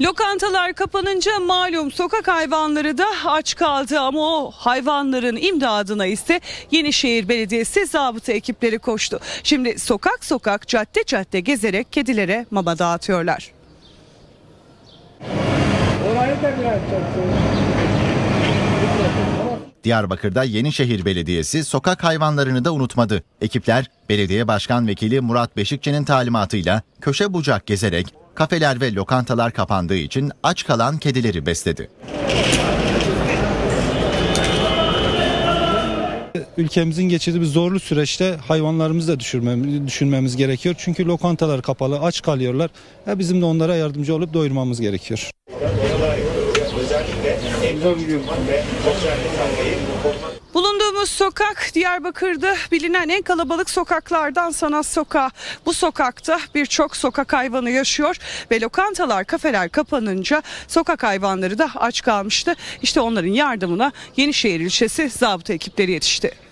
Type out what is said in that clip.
Lokantalar kapanınca malum sokak hayvanları da aç kaldı ama o hayvanların imdadına ise Yenişehir Belediyesi zabıta ekipleri koştu. Şimdi sokak sokak cadde cadde gezerek kedilere mama dağıtıyorlar. Diyarbakır'da Yenişehir Belediyesi sokak hayvanlarını da unutmadı. Ekipler belediye başkan vekili Murat Beşikçi'nin talimatıyla köşe bucak gezerek kafeler ve lokantalar kapandığı için aç kalan kedileri besledi. ülkemizin geçirdiği bir zorlu süreçte hayvanlarımızı da düşürmemiz, düşünmemiz gerekiyor. Çünkü lokantalar kapalı, aç kalıyorlar. Ya bizim de onlara yardımcı olup doyurmamız gerekiyor. Bulunduğumuz sokak Diyarbakır'da bilinen en kalabalık sokaklardan Sanat Sokağı. Bu sokakta birçok sokak hayvanı yaşıyor ve lokantalar, kafeler kapanınca sokak hayvanları da aç kalmıştı. İşte onların yardımına Yenişehir ilçesi zabıta ekipleri yetişti.